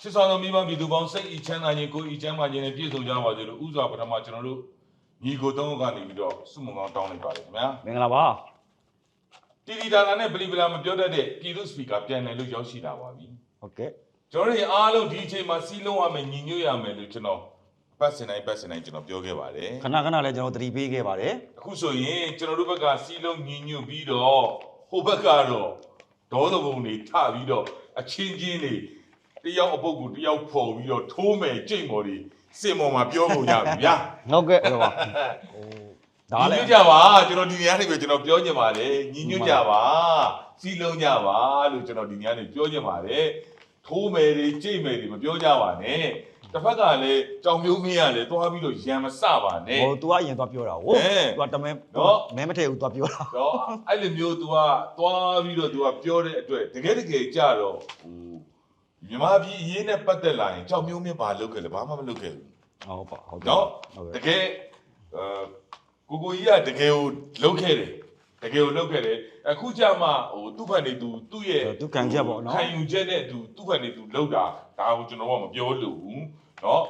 ချစ်ဆောင်သောမိဘပြည်သူပေါင်းစိတ်ဤချမ်းသာခြင်းကိုယ်ဤချမ်းသာခြင်းနဲ့ပြည့်စုံကြပါစေလို့ဥစွာပထမကျွန်တော်တို့ညီကိုသုံးယောက်ကနေပြီးတော့စုမုံကောင်းတောင်းလိုက်ပါတယ်ခင်ဗျာမင်္ဂလာပါတီတီတာတာနဲ့ပလီပလာမပြောတတ်တဲ့ပြည်သူစပီကာပြန်တယ်လို့ရောက်ရှိလာပါပြီဟုတ်ကဲ့ကျွန်တော်တို့အားလုံးဒီအချိန်မှာစီးလုံးရမယ်ညီညွတ်ရမယ်လို့ကျွန်တော်ပတ်စင်တိုင်းပတ်စင်တိုင်းကျွန်တော်ပြောခဲ့ပါတယ်ခဏခဏလည်းကျွန်တော်သတိပေးခဲ့ပါတယ်အခုဆိုရင်ကျွန်တော်တို့ဘက်ကစီးလုံးညီညွတ်ပြီးတော့ဟိုဘက်ကတော့ဒေါသဘုံတွေထပြီးတော့အချင်းချင်းတွေ တယောက်အပုတ်ကိုတယောက်ဖော်ပြီးတော့ထိုးမယ်ကြိတ်မော်တွေစင်မော်မှာပြောကုန်ကြပြီဗျာ ဟုတ်ကဲ့ဟုတ်ပါဒါ ညီ လ ညွ ည်း တ်ကြပါကျွန်တော်ဒီနေရာနေပဲကျွန်တော်ပြောချင်ပါတယ်ညီညွတ်ကြပါစီးလုံးကြပါလို့ကျွန်တော်ဒီနေရာနေပြောချင်ပါတယ်ထိုးမယ်တွေကြိတ်မယ်တွေမပြောကြပါနဲ့တစ်ဖက်ကလည်းကြောင်မျိုးမင်းကလည်းတွားပြီးတော့ရံမစပါနဲ့ ဟို तू ကအရင်သွားပြောတာဟုတ် အဲ तू ကတမဲ နော် မဲမထည့်ဘူး तू ပြောတာ တော့အဲ့လိုမျိုး तू ကသွားပြီးတော့ तू ကပြောတဲ့အတွက်တကယ်တကယ်ကြတော့ဟို မြန်မာပြည်အရေးနဲ့ပတ်သက်လာရင်ကြောက်မျိုးမြစ်ဘာလုပ်ခဲ့လဲဘာမှမလုပ်ခဲ့ဘူးဟုတ်ပါဟုတ်တယ်နော်တကယ်အာကိုကိုကြီးကတကယ်ကိုလုပ်ခဲ့တယ်တကယ်ကိုလုပ်ခဲ့တယ်အခုကြမှာဟိုသူ့ဖန်နေသူသူ့ရဲ့သူခံချက်ပေါ့နော်ခံယူချက်နဲ့သူသူ့ဖန်နေသူလုပ်တာဒါကိုကျွန်တော်ကမပြောလို့ဘူးနော်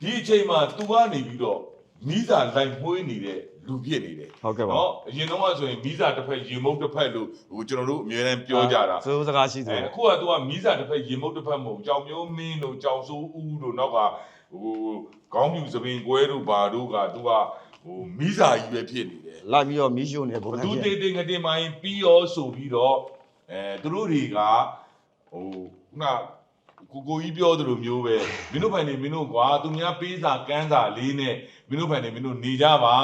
ဒီအချိန်မှာ तू ကနေပြီးတော့ မိစာလိုက်မွှေးနေတဲ့လူပြစ်နေတယ်ဟုတ်ကဲ့ပါနော်အရင်တော့ကဆိုရင်မိစာတစ်ဖက်ရေမုတ်တစ်ဖက်လို့ဟိုကျွန်တော်တို့အများအားပြောကြတာစိုးစကားရှိအဲသေးတယ်အခုက तू ကမိစာတစ်ဖက်ရေမုတ်တစ်ဖက်မဟုတ်ကြောင်မျိုးမင်းတို့ကြောင်စိုးဦးတို့နောက်ကဟိုခေါင်းပြူသပင်ကွဲတို့ဘာတို့က तू ကဟိုမိစာကြီးပဲဖြစ်နေတယ်လိုက်ပြီးတော့မီးရှို့နေပုံဘစံသူဖြတေးစ်တေးငတေးမိုင်းပြီးရောဆိုပြီးတော့အဲသူတို့တွေကဟိုခုန ကိုကိုကြီးပြောသလိုမျိုးပဲမင်းတို့ဖိုင်နေမင်းတို့ကွာသူများပေးစာကမ်းစာလေးနဲ့မင်းတို့ဖိုင်နေမင်းတို့နေကြပါ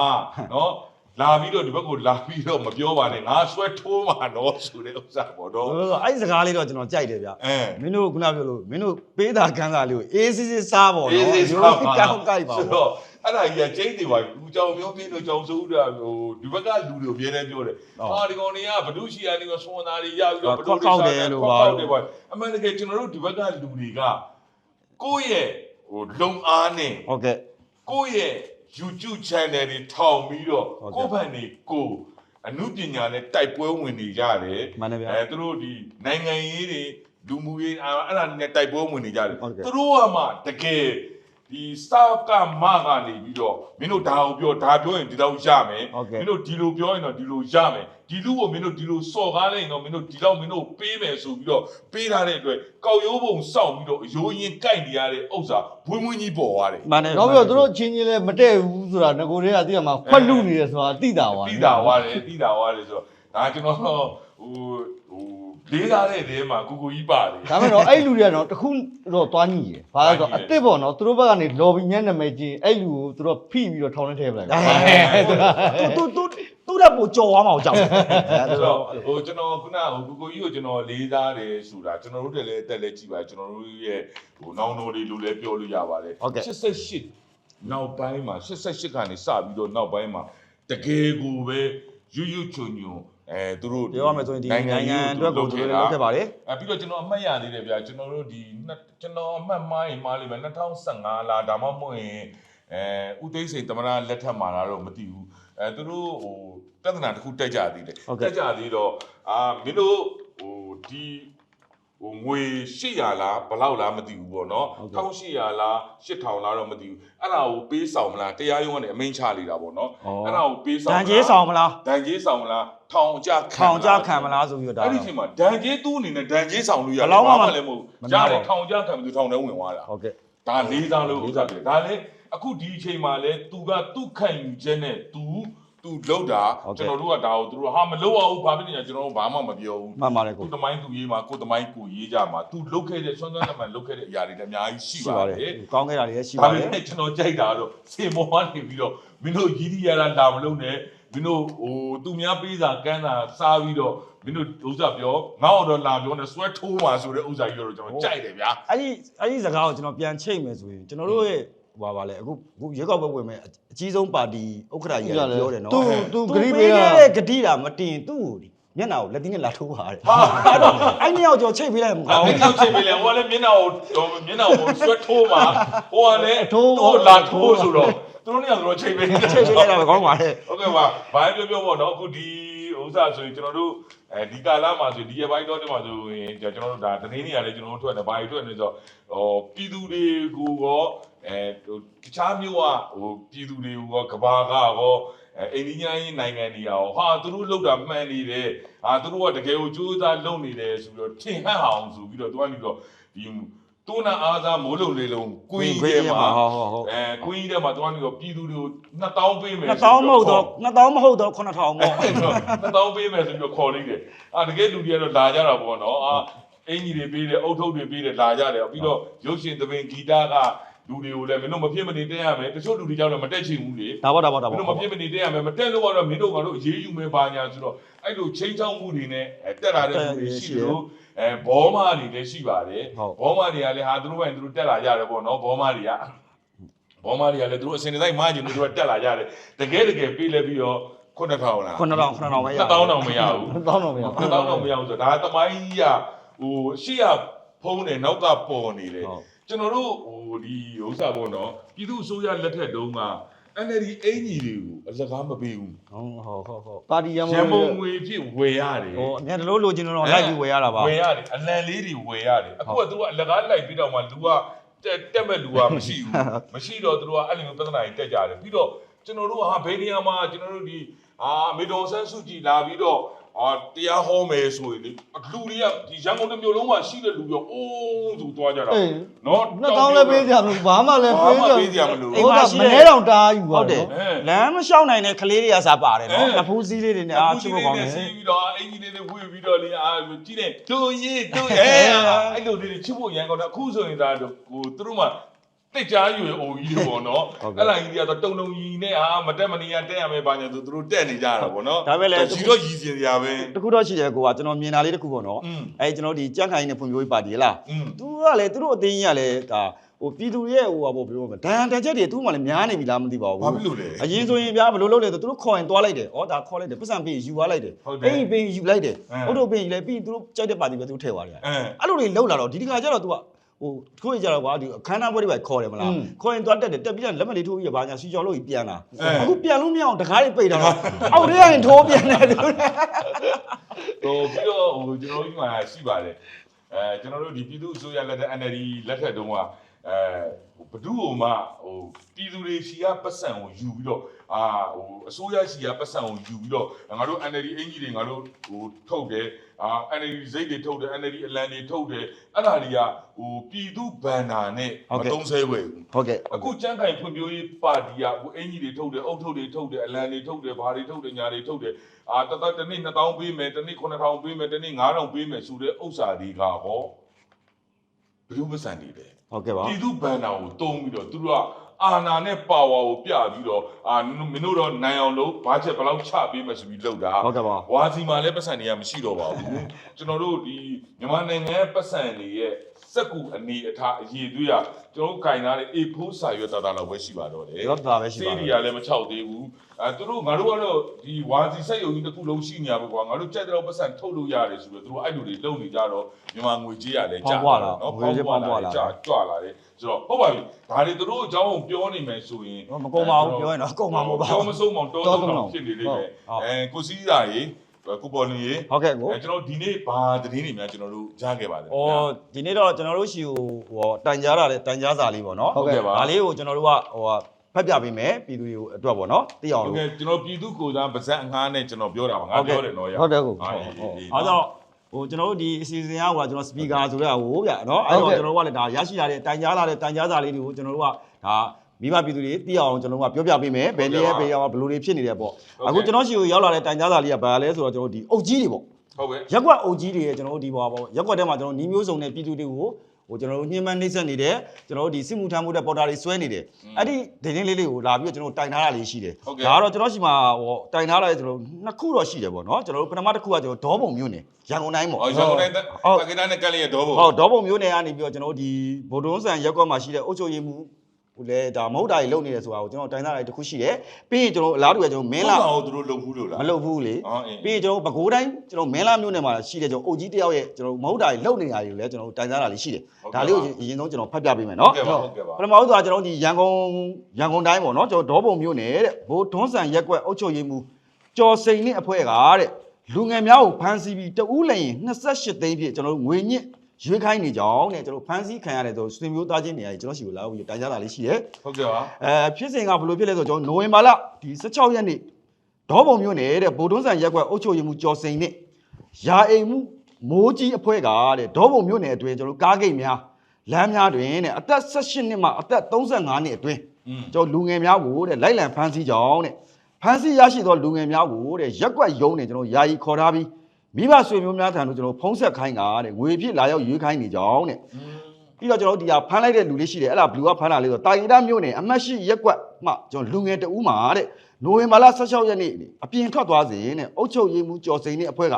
နော်လာပြီးတော့ဒီဘက်ကိုလာပြီးတော့မပြောပါနဲ့ငါဆွဲထိုးမှာနော်ဆိုတဲ့ဥစ္စာပေါ့တော့အဲ့ဒီစကားလေးတော့ကျွန်တော်ကြိုက်တယ်ဗျအဲမင်းတို့ခုနပြောလို့မင်းတို့ပေးတာကန်းစာလေးကိုအေးစစ်စစ်စားပေါ့နော်အေးစစ်စားပါရိုးကောက်ကိုက်ပါဆိုပေါ့တော့ အဲ့ဒါကြီးကကျိန်းနေပါဘူးကြောင်မျိုးပြင်းတို့ကြောင်စိုးတာဟိုဒီဘက်ကလူတွေအများနဲ့ပြောတယ်ဟုတ်ဟာဒီကောင်တွေကဘဒုရှိယာနေကဆွမ်းသားတွေရပြီးတော့ကောက်ကောက်တယ်လို့ပါကောက်တယ်ပေါ့အမှန်တကယ်ကျွန်တော်တို့ဒီဘက်ကလူတွေကကိုယ့်ရဲ့ဟိုလုံအားနဲ့ဟုတ်ကဲ့ကိုယ့်ရဲ့ YouTube channel တွေထောင်ပြီးတော့ဟုတ်ကဲ့ကိုယ့်ဘက်နေကိုယ်အမှုပညာနဲ့တိုက်ပွဲဝင်နေကြတယ်မှန်တယ်ဗျအဲသူတို့ဒီနိုင်ငံရေးတွေလူမှုရေးအဲ့အဲ့ဒါတွေနဲ့တိုက်ပွဲဝင်နေကြတယ်ဟုတ်ကဲ့သူတို့ကမှတကယ် ဒီစကမကနေပြီးတော့မင်းတို့ဒါကိုပြောဒါပြောရင်ဒီတော့ရမယ်ဟုတ်ကဲ့မင်းတို့ဒီလိုပြောရင်တော့ဒီလိုရမယ်ဒီလူကိုမင်းတို့ဒီလိုစော်ကားလိုက်ရင်တော့မင်းတို့ဒီတော့မင်းတို့ပေးမယ်ဆိုပြီးတော့ပေးထားတဲ့အတွက်ကောက်ရိုးပုံစောက်ပြီးတော့အယိုးရင်ကြိုက်နေရတဲ့ဥစ္စာဘွင်းဘွင်းကြီးပေါ်သွားတယ်မှန်တယ်နောက်ပြီးတော့သူတို့ချင်းချင်းလည်းမတည့်ဘူးဆိုတာငကိုတွေကသိရမှာခွက်လူနေတယ်ဆိုတာသိတာပါတိတာဝါတယ်တိတာဝါတယ်ဆိုတော့ဒါကျွန်တော်ဟိုဟို လေးစားတဲ့တဲမှာကိုကိုကြီးပါတယ် ဒါပေမဲ့တော့အဲ့လူတွေကတော့တခုတော့သွားညိရယ်ဘာလဲဆိုတော့အစ်စ်ပေါ့နော်သူတို့ဘက်ကနေ lobby ညံ့နာမည်ချင်းအဲ့လူကိုသူတို့ဖိပြီးတော့ထောင်းနေထဲပလိုက်တူတူတူတဲ့ပိုကြော်သွားမှာကိုကြောက်တယ်ဆိုတော့ဟိုကျွန်တော်ခုနဟိုကိုကိုကြီးကိုကျွန်တော်လေးစားတယ်ဆိုတာကျွန်တော်တို့တည်းလည်းအသက်လည်းကြည့်ပါကျွန်တော်တို့ရဲ့ဟိုနောင်တော်တွေလို့လည်းပြောလို့ရပါတယ်88နောက်ပိုင်းမှာ88ကနေစပြီးတော့နောက်ပိုင်းမှာတကယ်ကိုပဲရွရွချွန်ညွန် အဲသူတို့ပြောရမယ်ဆိုရင်ဒီနိုင်ငံအတွက်ကိုသူတို့လုပ်ခဲ့ပါတယ်အဲပြီးတော့ကျွန်တော်အမှတ်ရသေးတယ်ဗျာကျွန်တော်တို့ဒီနှစ်ကျွန်တော်အမှတ်မိုင်းမားလေးပဲ2015လားဒါမှမဟုတ်ရင်အဲဦးသိန်းစိန်သမရလက်ထက်မှာလားတော့မသိဘူးအဲသူတို့ဟိုပြဿနာတစ်ခုတက်ကြသေးတယ်ဟုတ်ကဲ့တက်ကြသေးတော့အာမင်းတို့ဟိုဒီ ဟိုငွေ800လားဘယ်လောက်လားမသိဘူးပေါ့နော်1800လား8000လားတော့မသိဘူးအဲ့ဒါကိုပေးဆောင်မလားတရားရုံးကနေအမိန့်ချလိုက်တာပေါ့နော်အဲ့ဒါကိုပေးဆောင်တန်ကြီးဆောင်မလားဒဏ်ကြီးဆောင်မလားထောင်ကြခံခေါင်ကြခံမလားဆိုပြီးတော့ဒါအဲ့ဒီအချိန်မှာဒဏ်ကြီးသူ့အနေနဲ့ဒဏ်ကြီးဆောင်လို့ရဘယ်လောက်မှမလည်းမဟုတ်မဘူးနာရပါဘူးတယ်ထောင်ကြခံပြီးသူထောင်ထဲဝင်သွားတာဟုတ်ကဲ့ဒါလေးစားလို့ဥစ္စာပြဒါလည်းအခုဒီအချိန်မှာလဲသူကသူ့ခံယူချက်နဲ့သူ သူလောက်တာကျွန်တော်တို့ကဒါကိုသူတို့ဟာမလောက်အောင်ဘာဖြစ်နေလဲကျွန်တော်တို့ဘာမှမပြောဘူးမှန်ပါတယ်ကိုသူ့တမိုင်းသူရေးမှာကိုယ်တမိုင်းကိုရေးကြမှာသူလုတ်ခဲ့တဲ့ဆွမ်းဆွမ်းတမန်လုတ်ခဲ့တဲ့အရာတွေလည်းအများကြီးရှိရှိပါပါတတယ်ယ်ကောင်းခဲ့တာတွေလည်းရှိဒါပါပေတယ်မဲ့ကျွန်တော်ကြိုက်တာတော့စေမောကနေပြီးတော့မင်းတို့ရည်ရည်ရတာလာမလို့နဲ့မင်းတို့ဟိုသူများပေးစာကမ်းတာစားပြီးတော့မင်းတို့ဥစ္စာပြောငါ့တော့လာပြောနေဆွဲထိုးပါဆိုတဲ့ဥစ္စာကြီးတော့ကျွန်တော်ကြိုက်တယ်ဗျာအဲ့ဒီအဲ့ဒီစကားကိုကျွန်တော်ပြန်ချိန်မယ်ဆိုရင်ကျွန်တော်တို့ရဲ့ဟို ပါပါလေအခုအခုရွက်ကောက်ပွဲဝင်မဲ့အကြီးဆုံးပါတီဥက္ကဋ္ဌကြီးကပြောတယ်နော်သူသူဂရီးပေးတာဂတိတာမတင်သူ့ကိုဒီမျက်နှာကိုလက်သီးနဲ့လာထိုးပါတယ်ဟာအဲ့တော့အဲ့နှစ်ယောက်ကျော်ချိတ်ပေးလိုက်မှာကောင်းအဲ့နှစ်ယောက်ချိတ်ပေးလိုက်ဟိုကလည်းမျက်နှာကိုမျက်နှာကိုဆွဲထိုးမှာဟိုကလည်းအထိုးကိုလာထိုးဆိုတော့သူတို့နှစ်ယောက်တော့ချိတ်ပေးချိတ်ပေးလိုက်တာကောင်းပါလေဟုတ်ကဲ့ပါဘာပြောပြောပေါ့နော်အခုဒီဥစ္စာဆိုရင်ကျွန်တော်တို့အဲဒီကာလမှာဆိုဒီရပိုင်းတော့ဒီမှာဆိုရင်ကျွန်တော်တို့ဒါတနေ့နေရာလေးကျွန်တော်တို့ထွက်နေဘာတွေထွက်နေဆိုတော့ဟိုပြည်သူတွေကိုရော အဲဟိုတခြားမျိုးကဟိုပြည်သူတွေကိုရောကဘာကရောအဲအိန္ဒိယနိုင်ငံတွေရောဟာသူတို့လောက်တာမှန်နေတယ်ဟာသူတို့ကတကယ်ကိုကြိုးစားလုပ်နေတယ်ဆိုပြီးတော့ထင်ဟပ်အောင်ဆိုပြီးတော့သူကနေတော့ဒီတူနာအားစားမိုးလုံးလေးလုံးကွင်းထဲမှာဟုတ်ဟုတ်ဟုတ်အဲကွင်းထဲမှာသူကနေတော့ပြည်သူတွေကို2000ပေးမယ်2000မဟုတ်တော့2000မဟုတ်တော့9000ပေါ့2000ပေးမယ်ဆိုပြီးတော့ခေါ်လိုက်တယ်အာတကယ်လူတွေကတော့လာကြတာပေါ့နော်အာအင်ကြီးတွေပေးတယ်အုတ်ထုပ်တွေပေးတယ်လာကြတယ်ပြီးတော့ရုပ်ရှင်သဘင်ဂီတက လူတွေကိုလည်းမင်းတို့မဖြစ်မနေတက်ရမယ်တချို့လူတွေကြောင့်လည်းမတက်ချင်ဘူးလေဒါပေါ့ဒါပေါ့ဒါမင်းပေါ့တို့မဖြစ်မနေတက်ရမယ်မတက်လို့ကတော့မင်းတို့ကတော့ရေးယူမယ်ပါညာဆိုတော့အဲ့လိုချိန်ချောင်းမှုတွေနဲ့တက်လာတဲ့လူတွေရှိလို့အဲဘောမတွေလည်းရှိပါတယ်ဘောမတွေကလည်းဟာသူတို့ဘက်သူတို့တက်လာကြတယ်ပေါ့နော်ဘောမတွေကဘောမတွေကလည်းသူတို့အစင်တိုင်းမားကျင်လို့သူတို့တက်လာကြတယ်တကယ်တကယ်ပေးလဲပြီးတော့9000လား9000 9000ပဲရ1000တောင်မရဘူးတောင်းတော့မရ1000တောင်မရဘူးဆိုတော့ဒါသမိုင်းကြီးကဟိုရှေ့ကဖုံးတယ်နောက်ကပေါ်နေတယ်ဟုတ် ကျွန်တော်တို့ဟိုဒီဥစ္စာပေါ့နော်ပြည်သူအစိုးရလက်ထက်တုန်းက NLD အင်ကြီးတွေကိုအလကားမပေးဘူးဟုတ်ဟုတ်ဟုတ်ဟုတ်ပါတီရံရန်ပုံမုံငွေဖြစ်ဝယ်ရတယ်ဟိုအများတလို့လိုချင်တော့လိုက်ပြီးဝယ်ရတာပါဝယ်ရတယ်အလံလေးတွေဝယ်ရတယ်အခုကသူကအလကားလိုက်ပြီးတော့မှလူကတက်တက်မဲ့လူကမရှိဘူးမရှိတော့သူတို့ကအဲ့လိုမျိုးပြဿနာတွေတက်ကြတယ်ပြီးတော့ကျွန်တော်တို့ဟာဘယ်နေရာမှာကျွန်တော်တို့ဒီအာမေဒေါ်ဆန်းစုကြည်လာပြီးတော့ အာတရားဟောမယ်ဆိုရင်လေလူတွေကဒီရန်ကုန်တစ်မြို့လုံးမှာရှိတဲ့လူတွေအိုးဆိုသွားကြတာအေးနော်နှစ်တောင်းလည်းပေးကြမလို့ဘာမှလည်းဘာပေးမှကြပေးစရာမလိုဟုတ်တာမနေတော့တားယူဟုပါတ်တယ်တော့လမ်းမလျှောက်နိုင်တဲ့ကလေးတွေကစားပါတယ်နော်အဲအဖူးစည်းလေးတွေနဲ့အားချစ်ဖို့ကောင်းတယ်စီးပြီးတော့အင်ကြီးလေးတွေဝှေ့ပြီးတော့လေအာကြည့်နေတို့ရေးတို့အဲအဲ့လိုလေးတွေချစ်ဖို့ရန်ကောင်းတယ်အခုဆိုရင်ဒါဟိုသူတို့မှ တိတ်ကြားရွယ်အိုကြီးတွေပေါ့နော်အဲ့လိုင်းကြီးကတော့တုံတုံကြီးနဲ့ဟာမတက်မနေရတက်ရမယ်ဘာညာဆိုသူတို့တက်နေကြတာပေါ့နော်ဒါပဲလေရီတော့ရီစင်စရာပဲတခုတော့ရှိတယ်ကိုကကျွန်တော်မြင်တာလေးတခုပေါ့နော်အဲကျွန်တော်ဒီကြန့်ခိုင်နဲ့ဖွံ့ဖြိုးရေးပါတီလားသူကလည်းသူတို့အတင်းကြီးကလည်းဒါဟိုပြည်သူရဲ့ဟိုဟာပေါ့ပြောမှာဒဏ်တချက်တွေသူ့မှာလည်းများနေပြီလားမသိပါဘူးဘာဖြစ်လို့လဲအရင်ဆိုရင်ဗျာဘယ်လိုလုပ်လဲဆိုသူတို့ခေါ်ရင်သွားလိုက်တယ်ဩဒါခေါ်လိုက်တယ်ပတ်စံပေးယူသွားလိုက်တယ်အိမ်ပေးယူလိုက်တယ်ဟုတ်တော့ပေးယူလိုက်ပြီးသူတို့ကြိုက်တဲ့ပါတီပဲသူထည့်သွားတယ်အဲ့လိုတွေလောက်လာတော့ဒီတခါကျတော့သူက ဟိုထိုးရကြတော့ကွာဒီအခမ်းအနားပွဲတွေပဲခေါ်တယ်မလားอืมခေါ်ရင်သွားတက်တယ်တက်ပြီးတော့လက်မလေးထိုးပြီးတော့ဘာညာစီကျော်လို့ပြန်လာအဲအခုပြန်လို့မရအောင်တကားတွေပိတ်တာတော့အောက်ထဲကရင်ထိုးပြန်တယ်သူဟိုပြီးတော့ဟိုကျွန်တော်တို့ဒီမှာရှိပါတယ်အဲကျွန်တော်တို့ဒီပြည်သူအစိုးရလက်ထက် NLD လက်ထက်တုန်းက အဲဘဒုဟိုမှဟိုပြည်သူတွေစီကပတ်စံကိုယူပြီးတော့အာဟိုအစိုးရစီကပတ်စံကိုယူပြီးတော့ငါတို့ NLD အင်ကြီးတွေငါတို့ဟိုထုတ်တယ်အာ NLD စိတ်တွေထုတ်တယ် NLD အလံတွေထုတ်တယ်အဲ့ဒါတွေကဟိုပြည်သူဘန်နာနဲ့မတုံးဆဲဝဲဘူးဟုတ်ကဲ့အခုကျန်းကင်ဖွံ့ဖြိုးရေးပါတီကဟိုအင်ကြီးတွေထုတ်တယ်အုတ်ထုတ်တွေထုတ်တယ်အလံတွေထုတ်တယ်ဘာတွေထုတ်တယ်ညာတွေထုတ်တယ်အာတသက်တစ်နေ့2000ပေးမယ်တစ်နေ့9000ပေးမယ်တစ်နေ့9000ပေးမယ်ဆိုတဲ့ဥစ္စာတွေကဟော ဘယ်လိုမဆန်နေလဲဟုတ်ကဲ့ပါပြည်သူဘန်နာကိုတုံးပြီးတော့သူတို့ကအာနာနဲ့ပါဝါကိုပြပြီးတော့အာမင်းတို့တော့နိုင်အောင်လို့ဘာချက်ဘယ်လောက်ချပေးမယ်ဆိုပြီးလုပ်တာဟုတ်ကဲ့ပါဝါစီမှာလည်းပတ်စံတွေကမရှိတော့ပါဘူးကျွန်တော်တို့ဒီမြန်မာနိုင်ငံပတ်စံတွေရဲ့စက်ကူအနေအထားအရေးသွေးရကျွန်တော်တို့ကင်ထားတဲ့ A4 စာရွက်တာတာလောက်ပဲရှိပါတော့တယ်ရောတာပဲရှိပါစေးတွေကလည်းမချောက်သေးဘူး အဲသူတို့ငါတို့ကတော့ဒီဝါစီစက်ယုံကြီးတစ်ခုလုံးရှိနေရပါကွာငါတို့ကြက်တဲ့ပတ်စံထုတ်လို့ရတယ်ဆိုတော့သူတို့အဲ့လိုတွေလုပ်နေကြတော့မြန်မာငွေကြေးရလည်းကြာကြာကြကြွလာတယ်ဆိုတော့ဟုတ်ပါပြီဒါတွေသူတို့အကြောင်းကိုပြောနေမယ်ဆိုရင်မကုန်ပါဘူးပြောရင်တော့အကုန်ပါမဟုတ်ပါပြောဘူးမဆုံးအောင်တောသုံးအောင်ဖြစ်နေလိမ့်မယ်အဲကိုစီးတာရေကိုပေါ်နေရေဟုတ်ကဲ့ကိုအဲကျွန်တော်ဒီနေ့ဘာသတင်းတွေများကျွန်တော်တို့ကြားခဲ့ပါတယ်ဩဒီနေ့တော့ကျွန်တော်တို့ရှိဟိုဟိုတိုင်ကြားတာလေတိုင်ကြားစာလေးပေါ့နော်ဟုတ်ကဲ့ပါဒါလေးကိုကျွန်တော်တို့ကဟို ဖတ်ပြပေးမယ်ပြည်သူတွေကိုအတွက်ပေါ့နော်သိအောင်ဟုတ်လို့ကဲ့ကျွန်တော်ပြည်သူကိုယ်စားပါဇက်အငှားနဲ့ကျွန်တော်ပြောတာပါငါပြောတယ်နော်ရဟုတ်တယ်ကိုဟုတ်ဟုတ်ဟုတ်ဟုတ်အားကြောင့်ဟိုကျွန်တော်တို့ဒီအစီအစဉ်ကဟိုကကျွန်တော်စပီကာဆိုတဲ့ဟိုဗျာနော်အဲ့တော့ကျွန်တော်တို့ကလည်းဒါရရှိလာတဲ့တိုင်ကြားလာတဲ့တိုင်ကြားစာလေးတွေကိုကျွန်တော်တို့ကဒါမိဘပြည်သူတွေသိအောင်ကျွန်တော်တို့ကပြောပြပေးမယ်ဘယ်နေရာဘယ်ရောက်ဘယ်လိုတွေဖြစ်နေတယ်ပေါ့အခုကျွန်တော်ရှိကိုရောက်လာတဲ့တိုင်ကြားစာလေးကဘာလဲဆိုတော့ကျွန်တော်ဒီအုတ်ကြီးတွေပေါ့ဟုတ်ကဲ့ရက်ကွက်အုပ်ကြီးတွေရဲ့ကျွန်တော်တို့ဒီဘောပေါ့ရက်ကွက်ထဲမှာကျွန်တော်နီးမျိုးစုံတဲ့ပြည်သူတွေကို ဟိုကျွန်တော်တို့ညှဉ်းပန်းနှိမ့်ဆက်နေတယ်ကျွန်တော်တို့ဒီစစ်မှုထမ်းမှုတဲ့ပေါ်တာတွေဆွဲနေတယ်အဲ့ဒီဒိန်းဒိန်းလေးလေးကိုလာပြီးတော့ကျွန်တော်တိုင်ထားတာလေးရှိတယ်ဒါကတော့ကျွန်တော်ရှိမှာဟိုတိုင်ထားတာလေကျွန်တော်နှစ်ခုတော့ရှိတယ်ပေါ့နော်ကျွန်တော်တို့ပထမတစ်ခုကကျွန်တော်ဒေါပုံမျိုးနေရန်ကုန်တိုင်းပေါ့ဟောရန်ကုန်တိုင်းတက္ကသိုလ်နဲ့ကလေးရတော့ဘုံဟုတ်ဒေါပုံမျိုးနေကနေပြီးတော့ကျွန်တော်တို့ဒီဗိုလ်တုံးဆန်ရက်ကွက်မှာရှိတဲ့အုပ်ချုပ်ရေးမှု ဟိုလေဒါမဟုတ်တာကြီးလုပ်နေတယ်ဆိုတာကိုကျွန်တော်တိုင်ထားတာတစ်ခုရှိတယ်ပြီးရင်ကျွန်တော်အလားတူကကျွန်တော်မင်းလာဟောသူတို့လုံဘူးလို့လားမလုပ်ဘူးလေဟောအင်းပြီးရင်ကျွန်တော်ပဲခူးတိုင်းကျွန်တော်မင်းလာမျိုးနယ်မှာရှိတဲ့ကျွန်တော်အုပ်ကြီးတယောက်ရဲ့ကျွန်တော်မဟုတ်တာကြီးလုပ်နေတာတွေကိုလည်းကျွန်တော်တိုင်စားတာလေးရှိတယ်ဒါလေးကိုအရင်ဆုံးကျွန်တော်ဖတ်ပြပေးမယ်ဟုတ်နော်ကဲ့ပါဟုတ်ကဲ့ပါပထမဆုံးကကျွန်တော်ဒီရန်ကုန်ရန်ကုန်တိုင်းပေါ့နော်ကျွန်တော်ဒေါပုံမျိုးနယ်တဲ့ဘိုးထွန်းဆန်ရက်ကွက်အုပ်ချုပ်ရေးမှုကျော်စိန်နဲ့အဖွဲ့ကတဲ့လူငယ်များကိုဖမ်းဆီးပြီးတဦးလည်းရင်28သိန်းပြည့်ကျွန်တော်တို့ငွေညစ် ရွေးခိုင်းနေကြအောင်တဲ့ကျွန်တော်ဖမ်းဆီးခံရတယ်ဆိုဆွေမျိုးသားချင်းနေရာကြီးကျွန်တော်ရှိကိုလာပြီးတိုင်ကြတာလေးရှိတယ်ဟုတ်ကဲ့ပါအဲဖြစ်စဉ်ကဘယ်လိုဖြစ်လဲဆိုတော့ကျွန်တော်နိုဝင်ဘာလဒီ16ရက်နေ့ဒေါပုံမျိုးနေတဲ့ဗိုလ်တွန်းဆန်ရက်ကွက်အုပ်ချုပ်ရေးမှုကျော်စိန်နဲ့ရာအိမ်မှုမိုးကြီးအဖွဲ့ကတဲ့ဒေါပုံမျိုးနယ်အတွင်းကျွန်တော်တို့ကားဂိတ်များလမ်းများတွင်တဲ့အသက်18နှစ်မှအသက်35နှစ်အတွင်းอืมကျွန်တော်လူငယ်များကိုတဲ့လိုက်လံဖမ်းဆီးကြောင်းတဲ့ဖမ်းဆီးရရှိသောလူငယ်များကိုတဲ့ရက်ကွက်ယုံနေကျွန်တော်ယာယီခေါ်ထားပြီး မိဘဆွေမျိုးများထံသို့ကျွန်တော်ဖုံးဆက်ခိုင်းတာတဲ့ငွေဖြစ်လာရောက်ရွေးခိုင်းနေကြောင်းတဲ့ပြီးတော့ကျွန်တော်တို့ဒီဟာဖမ်းလိုက်တဲ့လူလေးရှိတယ်အဲ့ဒါဘလူးကဖမ်းတာလေးဆိုတာရီတာမြို့နယ်အမတ်ရှိရက်ကွက်မှကျွန်တော်လူငယ်တဦးမှာတဲ့နိုဝင်ဘာလ16ရက်နေ့အပြင်ထွက်သွားစဉ်တဲ့အုတ်ချုပ်ရေးမှုကျော်စိန်နဲ့အဖွဲ့က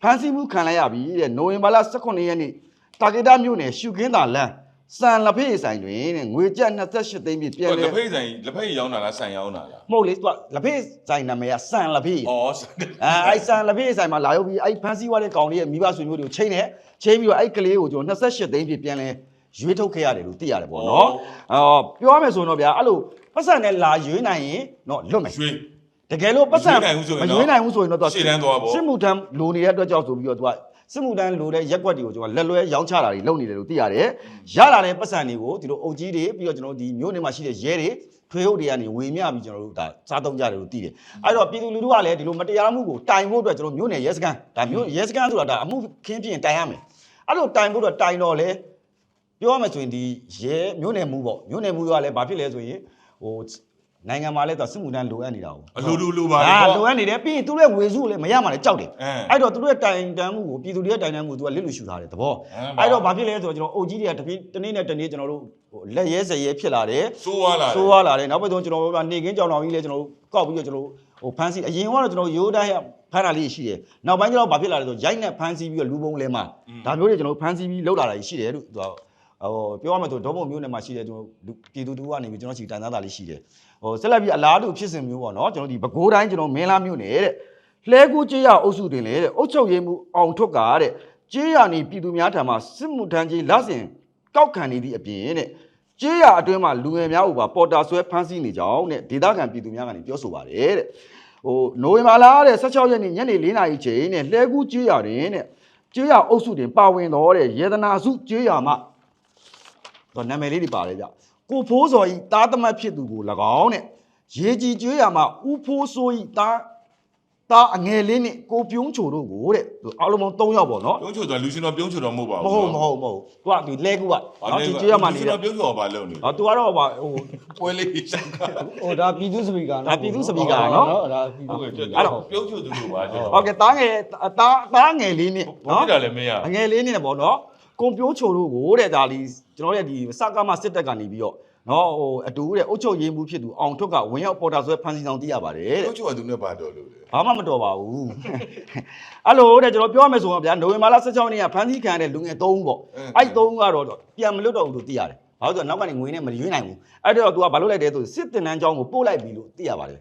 ဖမ်းဆီးမှုခံလိုက်ရပြီတဲ့နိုဝင်ဘာလ18ရက်နေ့တာဂီတာမြို့နယ်ရှုခင်းသာလမ်း စံလက်ဖေးဆိုင်တွင်တဲ့ငွေကျပ်28သိန်းပြည့်ပြန်လဲလက်ဖိတ်ဆိုင်လက်ဖိတ်ရောင်းတာလားဆန်ရောင်းတာလားမဟုတ်လေသူကလက်ဖေးဆိုင်နာမည်ကစံလက်ဖေးဩအဲအဲ့ဆန်လက်ဖေးဆိုင်မှာလာရောက်ပြီးအဲ့ဖန်စီဝါတဲ့ကောင်လေးရဲ့မိဘဆွေမျိုးတွေကိုချိန်တယ်ချိန်ပြီးတော့အဲ့ကလေးကိုကျွန်တော်28သိန်းပြည့်ပြန်လဲရွေးထုတ်ခဲ့ရတယ်လို့သိရတယ်ပေါ့နော်အော်ပြောရမယ်ဆိုရင်တော့ဗျာအဲ့လိုပတ်စံနဲ့လာရွေးနိုင်ရင်တော့လွတ်မယ်ရွှေတကယ်လို့ပတ်စံမရွေးနိုင်ဘူးဆိုရင်မတော့ရွေးနိုင်ဘူးဆိုရင်တော့သူကရှေ့တန်းသွားပေါ့စစ်မှုထမ်းလိုနေတဲ့အတွက်ကြောင့်ဆိုပြီးတော့သူက စစ်မှုထမ်းလိုတဲ့ရက်ကွက်တွေကိုကျွန်တော်လက်လွဲရောင်းချတာတွေလုပ်နေတယ်လို့သိရတယ်ရလာတဲ့ပတ်စံတွေကိုဒီလိုအုပ်ကြီးတွေပြီးတော့ကျွန်တော်တို့ဒီမြို့နယ်မှာရှိတဲ့ရဲတွေထွေးဟုတ်တွေကနေဝေမျှပြီးကျွန်တော်တို့ဒါစားသုံးကြတယ်လို့သိတယ်အဲ့တော့ပြည်သူလူထုကလည်းဒီလိုမတရားမှုကိုတိုင်ဖို့အတွက်ကျွန်တော်မြို့နယ်ရဲစခန်းဒါမြို့ရဲစခန်းဆိုတာဒါအမှုခင်းပြရင်တိုင်ရမယ်အဲ့လိုတိုင်ဖို့အတွက်တိုင်တော့လေပြောရမယ်ဆိုရင်ဒီရဲမြို့နယ်မှုပေါ့မြို့နယ်မှုကလည်းဘာဖြစ်လဲဆိုရင်ဟို နိုင်ငံမှာလည်းသူစစ်မှုထမ်းလိုအပ်နေတာကိုအလိုလိုလိုပါလေအာပေါ့ လိုအပ်နေတယ်ပြီးရင်သူတို့ရဲ့ဝေစုကိုလည်းမရမှလည်းကြောက်တယ်အဲအဲ့တော့သူတို့ရဲ့တိုင်တန်းမှုကိုပြည်သူတွေရဲ့တိုင်တန်းမှုကိုသူကလစ်လူရှူထားတယ်သဘောအဲအဲ့တော့ဘာဖြစ်လဲဆိုတော့ကျွန်တော်အုပ်ကြီးတွေကတပြင်းတနေ့နဲ့တနေ့ကျွန်တော်တို့ဟိုလက်ရဲစရဲဖြစ်လာတယ် စိုးသွားလာတယ် ဆိုးသွားလာတယ်နောက်ပတ်တော့ကျွန်တော်တို့ကနေကင်းကြောင်တော်ကြီးလဲကျွန်တော်တို့ကောက်ပြီးတော့ကျွန်တော်တို့ဟိုဖမ်းဆီးအရင်ကတော့ကျွန်တော်ရိုးတိုင်းဖမ်းတာလေးရှိတယ်နောက်ပိုင်းကျတော့ဘာဖြစ်လာလဲဆိုရိုက်နဲ့ဖမ်းဆီးပြီးတော့လူပုံလဲမှာဒါမျိုးတွေကျွန်တော်တို့ဖမ်းဆီးပြီးလောက်လာတာရှိတယ်လို့သူကဟိုပြောရမယ်ဆိုဒေါမုံမျိုးနယ်မှာရှိတယ်ကျွန်တော်ပြည်သူတူကနေပြီးကျွန်တော်စီတန်သားတာလေးရှိတယ် ဟိုဆက်လက်ပြီးအလားတူဖြစ်စဉ်မျိုးပေါ့နော်ကျွန်တော်ဒီပဲခူးတိုင်းကျွန်တော်မင်းလားမျိုးနယ်တဲ့လှဲကူးကြေးရအုပ်စုတင်လေတဲ့အုပ်ချုပ်ရေးမှုအောင်ထွတ်ကတဲ့ကြေးရနေပြည်သူများထံမှာစစ်မှုထမ်းကြီးလက်စဉ်ကောက်ခံနေသည့်အပြင်တဲ့ကျေးရအတွင်းမှာလူငယ်များဟိုပါပေါ်တာဆွဲဖမ်းဆီးနေကြအောင်တဲ့ဒေသခံပြည်သူများကနေပြောဆိုပါတယ်တဲ့ဟိုနိုဝင်ဘာလတဲ့16ရက်နေ့ညနေ4နာရီချိန်နဲ့လှဲကူးကျေးရတွင်တဲ့ကျေးရအုပ်စုတွင်ပါဝင်တော်တဲ့ရေဒနာစုကျေးရမှာတော့နာမည်လေးတွေပါတယ်ဗျ ကိုဖိုးစော်ဤတားသမတ်ဖြစ်သူကို၎င်းတဲ့ရေကြီးကျေးရမှာဥဖိုးစိုးဤတားတားအငယ်လေးနဲ့ကိုပြုံးချိုတို့ကိုတဲ့သူအားလုံးပေါင်း3ယောက်ပေါ့နော်ပြုံးချိုတော့လူရှင်တော်ပြုံးချိုတော့မဟုတ်ပါမဘူးဟုတ်မဟုတ်မဟုတ်သူကဒီလဲကူကနော်ဒီကျေးရမှာနေလူတယ်ရှင်တော်ပြုံးချိုကဘာလုပ်နေလဲအော် तू ကတော့ဟိုဟိုပွဲလေးရှောင်းတာဟိုဒါပြည်သူစပီကာနော်ဒါပြည်သူစပီကာနော်ဒါပြည်ဟုတ်သူကဲ့စပီကျွန်ကာတော်ပြုံးချိုသူတို့ပါကျွန်တော်ဟုတ်ကဲ့တားငယ်တားတားငယ်လေးနဲ့ဘာဖြစ်တာလဲမင်းရအငယ်လေးနဲ့ပေါ့နော် ကွန်ပြိုးချိုတို့ကိုတဲ့ဒါလီကျွန်တော်ရဲ့ဒီစကားမစစ်တပ်ကနေပြီးတော့နော်ဟိုအတူတဲ့အုတ်ချုပ်ရေးမှုဖြစ်သူအောင်ထွတ်ကဝင်ရောက်ပေါ်တာဆွဲဖန်စီဆောင်သိရပါတယ်တဲ့ပြုံးချိုကသူနဲ့ဘာတော်လို့လဲဘာမှမတော်ပါဘူးအဲ့လိုတဲ့ကျွန်တော်ပြောရမယ်ဆိုတော့ဗျာနိုဝင်ဘာလ16ရက်နေ့ကဖန်စီခံရတဲ့လူငယ်3ဦးပေါ့အဲ့3ဦးကတော့ပြန်မလွတ်တော့ဘူးလို့သိရတယ်ဘာလို့ဆိုတော့နောက်ကနေငွေနဲ့မရွေးနိုင်ဘူးအဲ့တော့ तू ကဘာလုပ်လိုက်တယ်ဆိုစစ်တင်တန်းကျောင်းကိုပို့လိုက်ပြီလို့သိရပါတယ်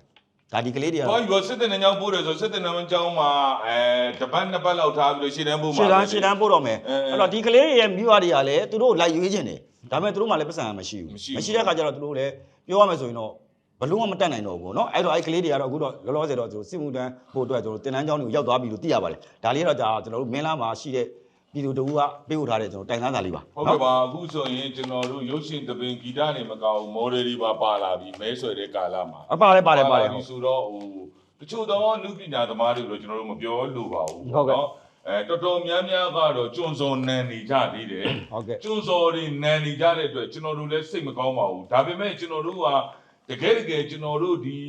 ဒါဒီကလေးတွေက ဘာရောစစ်တဲ့နေကြောင်းပို့တယ်ဆိုစစ်တဲ့နေကြောင်းမှာအဲတပတ်နှစ်ပတ်လောက်ထားပြီးလို့ရှေ့တန်းပို့မှာ ရှေ့တန်းရှေ့တန်းပို့တော့မယ် အဲအဲ အဲ့တော့ဒီကလေးတွေရဲ့မိဘတွေကလည်းသူတို့လိုက်ရွေးခြင်းတယ်ဒါပေမဲ့သူတို့မှလည်းပတ်စံမရှိဘူး မရှိဘူး မရှိတဲ့ခါကျတော့သူတို့လည်းပြောရမယ်ဆိုရင်တော့ဘလုံးဝမတက်နိုင်တော့ဘူးเนาะအဲ့တော့အဲ့ကလေးတွေကတော့အခုတော့လောလောဆယ်တော့သူတို့စစ်မှုတန်းဖို့အတွက်ကျွန်တော်တင်တန်းကျောင်းတွေကိုရောက်သွားပြီလို့သိရပါတယ်ဒါလေးကတော့ဒါကျွန်တော်တို့မင်းလာမှာရှိတဲ့ ပြည်သူတို့ကပေးဖို့ထားတဲ့ကျွန်တော်တိုင်တန်းစာလေးပါဟုတ်ကဲ့ပါအခုဆိုရင်ကျွန်တော်တို့ရုပ်ရှင်သဘင်ဂီတနေမကောင်းမော်ဒယ်တွေပါပါလာပြီမဲဆွဲတဲ့ကာလမှာအပါတယ်ပါတယ်ပါတယ်ဒီဆိုတော့ဟိုတချို့သောလူပညာသမားတွေကိုတော့ကျွန်တော်တို့မပြောလို့ပါဘူးဟုတ်ကဲ့အဲတော်တော်များများကတော့ကျွန်းစော်နန်နေကြသေးတယ်ဟုတ်ကဲ့ကျွန်းစော်တွေနန်နေကြတဲ့အတွက်ကျွန်တော်တို့လည်းစိတ်မကောင်းပါဘူးဒါပေမဲ့ကျွန်တော်တို့ကတကယ်တကယ်ကျွန်တော်တို့ဒီ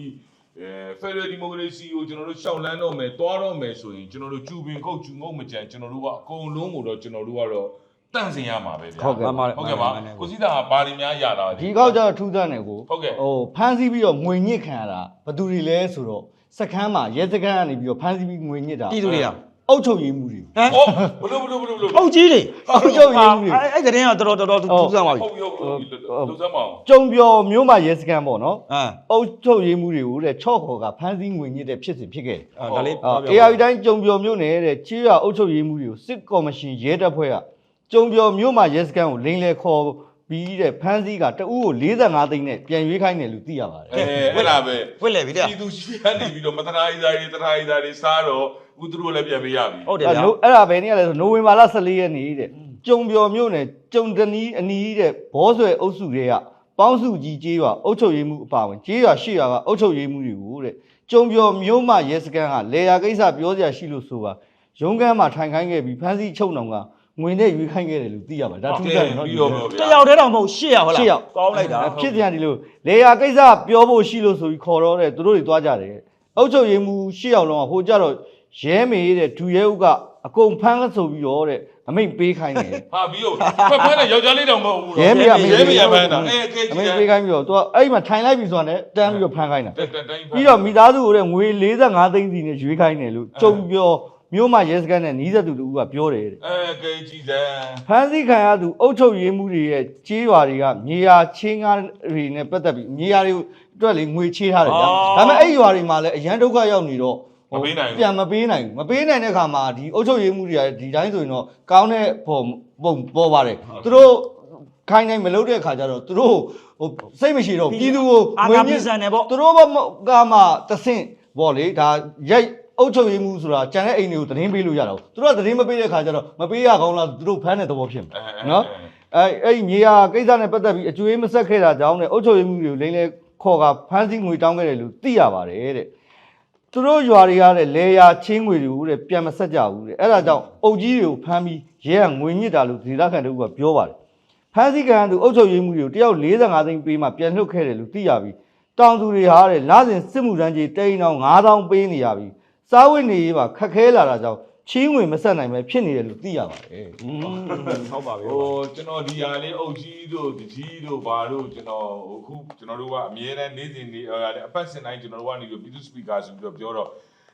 အဲ Federal Democracy ကိုကျွန်တော်တို့ရှောက်လန်းတော့မယ်တွားတော့မယ်ဆိုရင်ကျွန်တော်တို့ကျူပင်ကုတ်ကျူငုတ်မကြံကျွန်တော်တို့ကအကုန်လုံးကိုတော့ကျွန်တော်တို့ကတော့တန့်စင်ရမှာပဲဗျာဟုတ်ကဲ့မှန်ပါတယ်ဟုတ်ကဲ့ပါမှန်ပါတယ်ကိုစီးတာကပါရီများရတာဒီကောက်ကျတော့ထူးဆန်းတယ်ကိုဟုတ်ကဲ့ဟိုဖမ်းဆီးပြီးတော့ငွေညစ်ခံရတာဘယ်သူတွေလဲဆိုတော့စခန်းမှာရဲစခန်းကနေပြီးတော့ဖမ်းဆီးပြီးငွေညစ်တာပြည်သူတွေက အုတ်ချုပ်ရေးမှုတွေဟမ်အော်ဘလို့ဘလို့ဘလို့ဘလို့အုတ်ကြီးတွေအုတ်ချုပ်ရေးမှုတွေအဲ့အဲ့ကတည်းကတော်တော်တော်တော်သူစမ်းပါပြီဟုတ်ပြီဟုတ်ပြီလူစမ်းပါအောင်ကြုံပြော်မျိုးမှာရဲစခန်းပေါ့နော်ဟမ်အုတ်ချုပ်ရေးမှုတွေကိုတဲ့ချော့ခေါ်ကဖမ်းဆီးငွေညစ်တဲ့ဖြစ်စဉ်ဖြစ်ခဲ့တယ်အဲ့ဒါလေးအာပြောပြပါ AR တိုင်းကြုံပြော်မျိုးနဲ့တဲ့ချေးရအုတ်ချုပ်ရေးမှုတွေကိုစစ်ကော်မရှင်ရဲတပ်ဖွဲ့ကကြုံပြော်မျိုးမှာရဲစခန်းကိုလိန်လေခေါ်ပြီးတဲ့ဖန်းစည်းကတဦးကို45သိန်းနဲ့ပြန်ရွေးခိုင်းတယ်လို့သိရပါတယ်အဲအဲ့ဒါပဲဝစ်လေပြီတဲ့ပြည်သူရှိကနေပြီးတော့မတနာဣဇာတွေတနာဣဇာတွေစားတော့ ဥသူတို့လည်းပြန်ပေးရပြီဟုတ်တယ်အဲ့ဗျာနိုအဲ့ဒါပဲနေရလဲဆိုနိုဝင်ဘာလ14ရက်နေ့တဲ့ကျုံပြော်မြို့နယ်ကျုံတနီးအနီးတဲ့ဘောဆွဲအုပ်စုတွေကပေါင်းစုကြီးကျေးရွာအုပ်ချုပ်ရေးမှုအပါဝင်ကျေးရွာရှေ့ရွာကအုပ်ချုပ်ရေးမှုတွေကိုတဲ့ကျုံပြော်မြို့မရဲစခန်းကလေယာကိစ္စပြောစရာရှိလို့ဆိုပါရုံးခန်းမှာထိုင်ခိုင်းခဲ့ပြီးဖမ်းဆီးချုပ်နှောင်ကငွေနဲ့ရွေးခိုင်းခဲ့တယ်လို့သိရပါတယ်ဒါထူးခြားတယ်နော် ပြီးတော့တယောက်တည်းတော့မဟုတ်ရှစ်ယောက်ဟုတ်လားရှစ်ယောက် ကောင်းလိုက်တာဖြစ်ပြန်ဒီလိုလေယာကိစ္စပြောဖို့ရှိလို့ဆိုပြီးခေါ်တော့တဲ့သူတို့တွေသွားကြတယ်အုပ်ချုပ်ရေးမှုရှစ်ယောက်လုံးကဟိုကြတော့ ရဲမေတဲ့ဒူရဲဥကအကုန်ဖမ်းဆိုပြီးတော့တဲ့အမိတ်ပေးခိုင်းတယ်ဟာပြီးတော့ဖက်ဖက်နဲ့ယောက်ျားလေးတောင်မဟုတ်ဘူးရဲမေကရဲမေရပန်းတာအဲကဲအကြမိည့်တ်ပေးခိုင်းပြီးတော့သူကအဲ့ဒီမှာထိုင်လိုက်ပြီဆိုတာနဲ့တန်းပြီးတော့ဖမ်းခိုင်းတာတက်တက်တိုင်းပြီးတော့မိသားစုကိုတဲ့ငွေ45သိန်းစီနဲ့ရွေးခိုင်းတယ်လို့ကြုံပြောမြို့မှာရဲစခန်းနဲ့နီးစပ်သူတူကပြောတယ်တဲ့အဲကဲကြည့်စမ်းဖမ်းဆီးခံရသူအုပ်ချုပ်ရေးမှုတွေရဲ့ကြေးရွာတွေကမြေယာချင်းကားတွေနဲ့ပတ်သက်ပြီးမြေယာတွေအတွက်လေငွေချေးထားတယ်ဗျာဒါပေမဲ့အဲ့ဒီရွာတွေမှာလည်းအရန်ဒုက္ခရောက်နေတော့ မပေးနိုင်ဘူးပြန်မပေးနိုင်ဘူးမပေးနိုင်တဲ့ခါမှာဒီအုပ်ချုပ်ရေးမှုတွေကဒီတိုင်းဆိုရင်တော့ကောင်းတဲ့ပုံပုံပေါ်ပါတယ်သူတို့ခိုင်းနိုင်မလုပ်တဲ့ခါကျတော့သူတို့ဟိုစိတ်မရှိတော့ပြည်သူကိုအာငွေကာမြပိင့်စံနေပေါ့သူတို့ဘကမှတဆင့်ဗောလေဒါရိုက်အုပ်ချုပ်ရေးမှုဆိုတာကြံတဲ့အိမ်တွေကိုသတင်းပေးလို့ရတော့သူတို့ကသတင်းမပေးတဲ့ခါကျတော့မပေးရကောင်းလားသူတို့ဖမ်းတဲ့သဘောဖြစ်မှာနော်အဲအဲ့ဒီမြေယာကိစ္စနဲ့ပတ်သက်ပြီးအကျွေးမဆက်ခဲ့တာကြောင့်နဲ့အုပ်ချုပ်ရေးမှုတွေကိုလိမ့်လေခေါ်ကဖမ်းဆီးငွေတောင်းခဲ့တယ်လို့သိရပါတယ်တဲ့ သူတို့ရွာတွေကတဲ့လေယာချင်းငွေတွေကိုတဲ့ပြန်မဆက်ကြဘူးတဲ့အဲ့ဒါကြောင့်အုပ်ကြီးတွေကိုဖမ်းပြီးရဲကငွေညစ်တာလို့ဒေသခံတို့ကပြောပါတယ်ဖမ်းဆီးခံရသူအုပ်ချုပ်ရေးမှုတွေကိုတယောက်45သိန်းပေးမှပြန်လွှတ်ခဲ့တယ်လို့သိရပြီတောင်သူတွေဟာတဲ့လစဉ်စစ်မှုထမ်းကြီးတိန်အောင်9000ပေးနေရပြီစားဝတ်နေရေးပါခက်ခဲလာတာကြောင့် ချင်းငွေမဆက်နိုင်ပဲဖြစ်နေတယ်လို့သိရပါတယ်อืมဟုတ်ပါပြီဟိုကျွန်တော်ဒီဟာလေးအုပ်ကြီးတို့တကြီးတို့ဘာတို့ကျွန်တော်ဟိုခုကျွန်တော်တို့ကအမြဲတမ်းနေ့စဉ်နေ့အပတ်စဉ်တိုင်းကျွန်တော်တို့ကနေပြီးပြည်သူစပီကာဆိုပြီးတော့ပြောတော့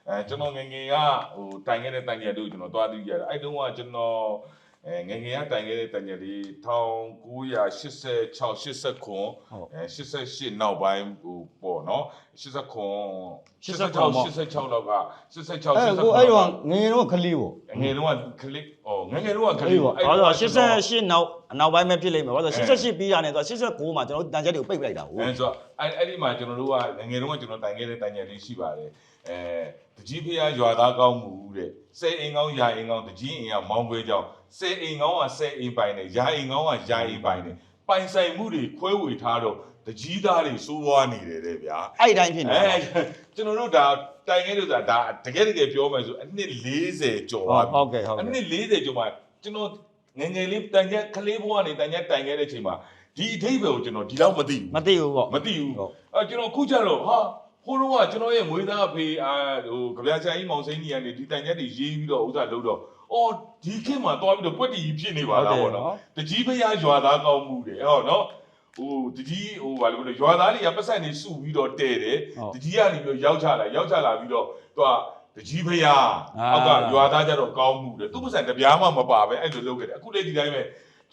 အဲကျွန်တော်ငယ်ငယ်ကဟိုတိုင်ခဲ့တဲ့တိုင်ရတို့ကျွန်တော်သွားသိကြတယ်အဲ့တုန်းကကျွန်တော် အဲငယ်ငယ်ကတိုင်ခဲ့တဲ့တိုင်ရလေး1986 89အဲ88နောက်ပိုင်းဟိုပေါ့နော်89 86 86လောက်က86အဲ86ကိုအဲ့တော့ငယ်ငယ်တော့ခလေးပေါ့ငယ်တော့ကကလစ်ဩငယ်ငယ်တော့ကကလစ်ပေါ့ဘာလို့လဲ88နောက်အနောက်ပိုင်းပဲဖြစ်လိမ့်မယ်ဘာလို့လဲ88ပြီးတာနဲ့ဆို89မှာကျွန်တော်တန်ချက်တွေကိုပိတ်ပလိုက်တာဟုတ်အဲဆိုအဲ့အဲ့ဒီမှာကျွန်တော်တို့ကငယ်ငယ်တော့ကျွန်တော်တိုင်ခဲ့တဲ့တိုင်ငယ်လေးရှိပါတယ် အဲတကြီးဖေးရွာသားကောင်းမှုတဲ့စေအိမ်ကောင်းယာအိမ်ကောင်းတကြီးအိမ်ကမောင်းခွဲကြောင်းစေအိမ်ကောင်းကစေအိမ်ပိုင်နေယာအိမ်ကောင်းကယာအိမ်ပိုင်နေပိုင်ဆိုင်မှုတွေခွဲဝေထားတော့တကြီးသားတွေစိုးဝါးနေတယ်တဲ့ဗျာအဲ့ဒီတိုင်းဖြစ်နေအဲကျွန်တော်တို့ဒါတိုင်ခဲ့လို့ဆိုတာဒါတကယ်တကယ်ပြောမယ်ဆိုအနှစ်40ကျော်ပါပြီဟုတ်ကဲ့ဟုတ်အကဲ့နှစ်40ကျော်မှကျွန်တော်ငယ်ငယ်လေးတန်ကြက်ကလေးဘဝကနေတန်ကြက်တိုင်ခဲ့တဲ့အချိန်မှာဒီအထိပ္ပယ်ကိုကျွန်တော်ဒီလောက်မသိဘူးမသိဘူးပေါ့မသိဘူးဟုတ်အဲကျွန်တော်ခုကျတော့ဟာ ဟိုတော့ကကျွန်တော်ရဲ့မွေးသားအဖေအာဟိုကြပြချာကြီးမောင်စိန်းကြီးကနေဒီတန်ကြက်တွေရေးပြီးတော့ဥစ္စာလုပ်တော့အော်ဒီခေတ်မှာတွားပြီးတော့ပွက်တီကြီးဖြစ်နေပါလားပေါ့နော်တကြီးဖျားရွာသားကောင်းမှုတယ်ဟောနော်ဟိုတကြီးဟိုဘာလို့လဲရွာသားတွေကပတ်စံနေစုပြီးတော့တဲ့တယ်တကြီးကနေပြီးတော့ရောက်ချလာရောက်ချလာပြီးတော့သူကတကြီးဖျားအောက်ကရွာသားကြတော့ကောင်းမှုတယ်သူပတ်စံတပြားမှမပါပဲအဲ့လိုလုပ်ခဲ့တယ်အခုလည်းဒီတိုင်းပဲ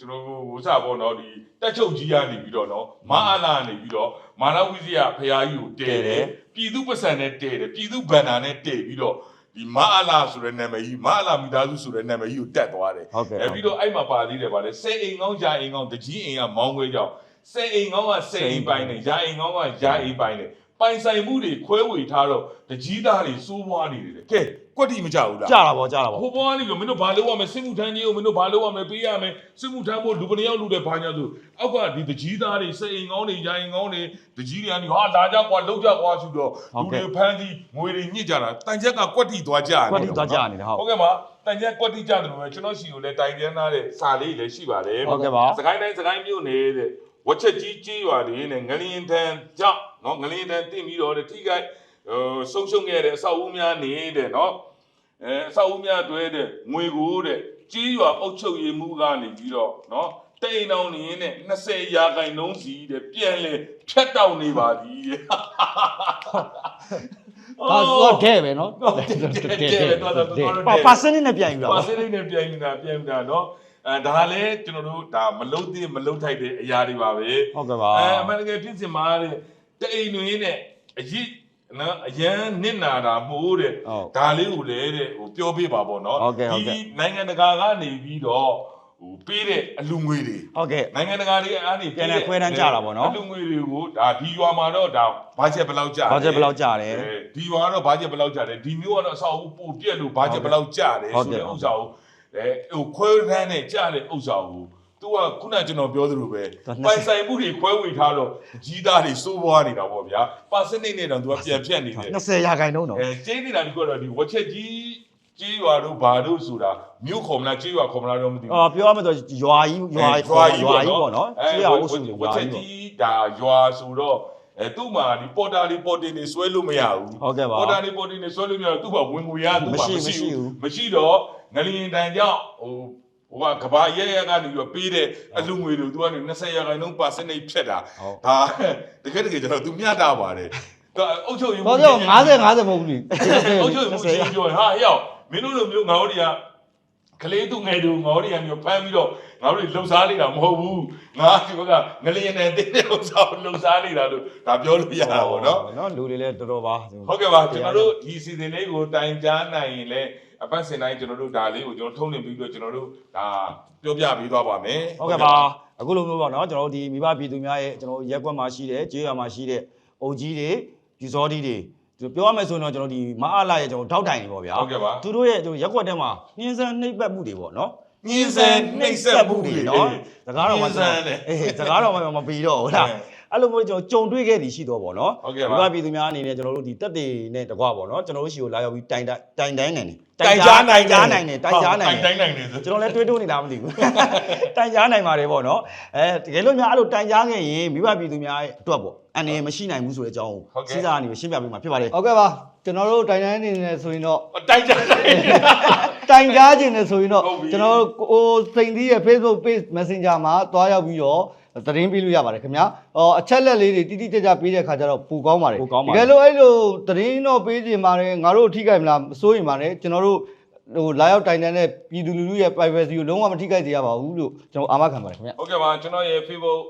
ကျွန်တော်ဟိုစပေါ့နော်ဒီတက်ချုပ်ကြီးကနေပြီးတော့နော်မအားလာနေပြီးတော့မာနဝိဇ္ဇာဖရာကြီးကိုတည်တယ်ပြည်သူပစံနဲ့တည်တယ်ပြည်သူဗန္နာနဲ့တည်ပြီးတော့ဒီမအားလာဆိုတဲ့နာမည်ကြီးမအားလာမိသားစုဆိုတဲ့နာမည်ကြီးကိုတက်သွားတယ်ဟုတ်ကဲ့အဲပြီးတော့အဲ့မှာပါသေးတယ်ဗါလေစေအိမ်ကောင်းယာအိမ်ကောင်းတကြီးအိမ်ကမောင်းခွဲကြောင်းစေအိမ်ကောင်းကစေအိမ်ပိုင်တယ်ယာအိမ်ကောင်းကယာအိမ်ပိုင်တယ် ပိုင်ဆိုင်မှုတွေခွဲဝေထားတော့တကြီးသားတွေစိုးပွားနေတယ်ကဲကွက်တိမကြဘူးလားကြာတာပေါ့ကြာတာပေါ့ဟိုဘောကနေပြီးမင်းတို့ဘာလုပ်ရမလဲစစ်မှုထမ်းကြီးကိုမင်းတို့ဘာလုပ်ရမလဲပေးရမယ်စစ်မှုထမ်းဖို့လူပနေရောက်လူတဲ့ဘာညာဆိုအောက်ကဒီတကြီးသားတွေစိတ်အိမ်ကောင်းတွေယာအိမ်ကောင်းတွေတကြီးတွေကနေဟာလာကြကွာလောက်ကြကွာဆိုတော့လူတွေဖမ်းပြီးငွေတွေညစ်ကြတာတန်ချက်ကကွက်တီသွားကြတယ်ကွက်တီသွားကြနေတယ်ဟုတ်ဟုတ်ကဲ့ပါတန်ချက်ကွက်တီကြတယ်လို့ပဲကျွန်တော်ရှိကိုလည်းတိုင်ပြန်ထားတဲ့စာလေးလည်းရှိပါတယ်ဟုတ်ကဲ့ပါစကိုင်းတိုင်းစကိုင်းမြို့နေတဲ့ဝက်ချက်ကြီးကြီးရွာတွေနဲ့ငလျင်တန်းကြောင့် နော်ငလျင်တန်းတင်ပြီးတော့တဲ့ထိခိုက်ဟိုဆုံးရှုံးခဲ့တဲ့အဆောက်အဦများနေတဲ့နော်အဲအဆောက်အဦများတွဲတဲ့ငွေကိုတဲ့ကြီးရွာအုပ်ချုပ်ရေးမှုကနေပြီးတော့နော်တိန်အောင်နေနဲ့20ရာခိုင်နှုန်းစီတဲ့ပြန်လဲဖြတ်တောက်နေပါသည်တဲ့ဒါတော့တဲ့ပဲနော်ဟုတ်တယ်တဲ့တဲ့တော့တော့တော့ပါပါစနစ်နဲ့ပြန်ယူတာပါပေါ့စရိတ်နဲ့ပြန်ယူတာပြန်ယူတာနော်အဲဒါလည်းကျွန်တော်တို့ဒါမလုတ်သေးမလုတ်ထိုက်တဲ့အရာတွေပါပဲဟုတ်ကဲ့ပါအဲအမှန်တကယ်ဖြစ်စင်မှာတဲ့ တအိမ်တွင်နဲ့အရစ်နော်အရန်နစ်နာတာမို့တဲ့ဟုတ်ဒါလေးကိုလည်းတဲ့ဟိုပြောပြပါပေါ့နော်ဟုတ်ကဲ့ဟုတ်ကဲ့ဒီနိုင်ငံတကာကနေပြီးတော့ဟဟိုပေးတဲ့အလူငွေတွေဟုတ်ကဲ့ နိုင်ငံတကာတွေအားနေပြန်လည်ခွဲတမ်းကြတာပေါ့နော် အလူငွေတွေကိုဒါဒီရွာမှာတော့ဒါဘာချက်ဘယ်လောက်ကြဘာချက်ဘယ်လောက်ကြတယ်ဒီရွာကတော့ဘာချက်ဘယ်လောက်ကြတယ်ဒီမျိုးကတော့အဆောက်အဦပို့ပြက်လို့ဘာချက်ဘယ်လောက်ကြတယ်ဟုတ်ဆိုတယ် တဲ့ဥစ္စာကိုအဲဟိုခွဲရမ်းနဲ့ကြတဲ့ဥစ္စာကို သူကခုနကျွန်တော်ပြောသလိုပဲသူက20ပိုင်ဆိုင်မှုတွေခွဲဝေထားတော့ကြီးသားတွေစိုးပွားနေတာပေါ့ဗျာပါစနစ်နဲ့တော့သူကပြန်ဖြတ်နေတယ်20ရာခိုင်နှုန်းတော့အဲကျင်းနေတာဒီကတော့ဒီဝက်ချက်ကြီးကြီးရွာတို့ဘာတို့ဆိုတာမြို့ခေါ်မလားကြီးရွာခေါ်မလားတော့မသိဘူးအော်ပြောရမယ်ဆိုရွာကြီးရွာရွာကြီးရွာကြီးပေါ့နော်အဲကျေးရွာအုပ်စုတွေဝရွာချက်ကြီးပေါ့ကြီးဒါရွာဆိုတော့အဲသူ့မှာဒီပေါ်တာလေးပေါ်တင်နေဆွဲလို့မရဘူးဟုတ်ကဲ့ပါပေါ်တာလေးပေါ်တင်နေဆွဲလို့မရဘူးသူ့မှာဝင်ငွေရသူ့မှာမရှိမရှိမရှိဘူးဘူးမရှိတော့ငလျင်တန်ကြောင့်ဟို ဟိုကကဘာရဲရဲကနေပြီးတော့ပေးတဲ့အလူငွေတို့သူကနေ20ရာခိုင်နှုန်းပါစနစ်ဖြတ်တာဟုတ်ဒါတကယ်တကယ်ကျွန်တော်သူမျှတာပါတယ်သူအုတ်ချုပ်ရေးတော့တော့50 50မဟုတ်ဘူးလေအုတ်ချုပ်ရေးမှုချင်းပြောရင်ဟာဟဲ့ရောက်မင်းတို့လိုမျိုးငါတို့တွေကကလေးသူငယ်သူငေါတွေကမျိုးဖမ်းပြီးတော့ငါတို့လှုပ်ရှားနေတာမဟုတ်ဘူးငါဒီဘက်ကငလျင်နဲ့တင်းတဲ့ဥစ္စာကိုလှုပ်ရှားနေတာလို့ဒါပြောလို့ရတာပေါ့နော်နော်လူတွေလည်းတော်တော်ပါဟုတ်ကဲ့ပါကျွန်တော်တို့ဒီစီစဉ်လေးကိုတိုင်ကြားနိုင်ရင်လည်း အပတ်စဉ်တိုင်းကျွန်တော်တို့ဒါလေးကိုကျွန်တော်ထုံးလင်းပြီးတော့ကျွန်တော်တို့ဒါပြောပြပေးသွားပါမယ်ဟုတ်ကဲ့ပါအခုလိုမျိုးပေါ့နော်ကျွန်တော်တို့ဒီမိဘပြည်သူများရဲ့ကျွန်တော်တို့ရက်ကွက်မှာရှိတဲ့ကျေးရွာမှာရှိတဲ့အုပ်ကြီးတွေဒီစောဒီတွေသူပြောရမယ်ဆိုရင်တော့ကျွန်တော်ဒီမအားလာရဲ့ကျွန်တော်ထောက်တိုင်နေပေါ့ဗျာဟုတ်ကဲ့ပါသူတို့ရဲ့ကျွန်တော်ရက်ကွက်ထဲမှာနှင်းစမ်းနှိပ်ပတ်မှုတွေပေါ့နော်ညင်းစဲနှိပ်ဆက်မှုတွေနော်စကားတော်မှာညှဉ်းဆန်းတယ်အေးစကားတော်မှာမပြီးတော့ဟုတ်လားအဲအဲ့လိုမျိုးကျွန်တော်ကြုံတွေ့ခဲ့သည်ရှိတော့ပေါ့နော်ဟုတ်ကဲ့ပါမိဘပြည်သူများအနေနဲ့ကျွန်တော်တို့ဒီတက်တွေနဲ့တကွာပေါ့နော်ကျွန်တော်တို့ရှိကိုလာရောက်ပြီးတိုင်တိုင်တိုင်တိုင်းနိုင်တယ် တိုင်ကြားနိုင်ကြားနိုင်တယ်တိုင်ကြားနိုင်တိုတယ်င်တိုင်းနိုင်တယ်ဆိုကျွန်တော်လည်းတွေးတိုးနေလားမသိဘူးတိုင်ကြားနိုင်ပါတယ်ပေါ့နော်အဲတကယ်လို့များအဲ့လိုတိုင်ကြားခဲ့ရင်မိဘပြည်သူများရဲ့အတွက်ပေါ့အနေမရှိနိုင်ဘူးဆိုတဲ့အကြောင်းကိုစီးစားအနေနဲ့ရှင်းပြပေးမှာဖြစ်ပါတယ်ဟုတ်ကဲ့ပါကျွန်တော်တို့တိုင်တန်းနေနေဆိုရင်တော့တိုင်ကြားနိုင်တယ်တိုင်ကြားခြင်းနေဆိုရင်တော့ဟုတ်ပြီကျွန်တော်တို့ကိုစိန်သီးရဲ့ Facebook page Messenger မှာတွားရောက်ပြီးတော့ သတင်းပေးလို့ရပါတယ်ခင်ဗျာ။အော်အချက်လက်လေးတွေတိတိကျကျပေးတဲ့ခါကျတော့ပိုကောင်းပါတယ်ပိုကောင်းပါတတယ်ကယ်လို့အဲ့လိုသတင်းတော့ပေးခြင်းပါတယ်ငါတို့ထိခိုက်မလားမစိုးရင်ပါတယ်ကျွန်တော်တို့ဟိုလာရောက်တိုင်တန်းတဲ့ပြည်သူလူထုရဲ့ privacy ကိုလုံးဝမထိခိုက်စေရပါဘူးလို့ကျွန်တော်အာမခံပါတယ်ခင်ဗျာ ဟုတ်ကဲ့ပါကျွန်တော်ရဲ့ Facebook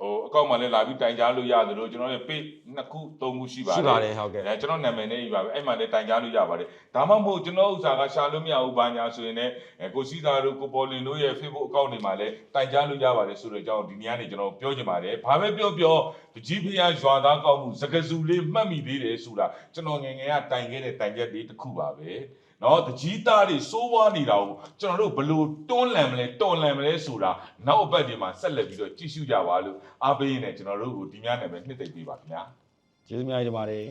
ဟိုအကောင့်မှာလည်းလာပြီးတိုင်ကြားလို့ရတယ်လို့ကျွန်တော်ရဲ့ page နှစ်ခုသုံးခုရှိပါတယ်ရှိပါတယ်ဟုတ်ကဲ့အဲကျွန်တော်နာမည်နဲ့ကြီးပါပဲအဲ့မှာလည်းတိုင်ကြားလို့ရပါတယ်ဒါမှမဟုတ်ကျွန်တော်ဥစ္စာကရှာလို့မရဘူးဘာညာဆိုရင်လည်းအဲကိုစီသာတို့ကိုပေါ်လင်တို့ရဲ့ Facebook အကောင့်တွေမှာလည်းတိုင်ကြားလို့ရပါတယ်ဆိုတော့ကျွန်တော်ဒီနေ့ကနေကျွန်တော်ပြောချင်ပါတယ်ဘာပဲပြောပြောတကြီးဖျားရွာသားကောက်မှုစကစုလေးမှတ်မိသေးတယ်ဆိုတာကျွန်တော်ငယ်ငယ်ကတိုင်ခဲ့တဲ့တိုင်ချက်လေးတစ်ခုပါပဲ နော်တကြီးသားတွေစိုးဝါးနေတာကိုကျွန်တော်တို့ဘလို့တွန်းလန်မလဲတွန်းလန်မလဲဆိုတာနောက်အပတ်ဒီမှာဆက်လက်ပြီးတော့ကြည့်ရှုကြပါလို့အားပေးနေကျွန်တော်တို့ကိုဒီများနဲ့ပဲနှစ်သိမ့်ပေးပါခင်ဗျာကျေးဇူးများကြီးတင်ပါတယ်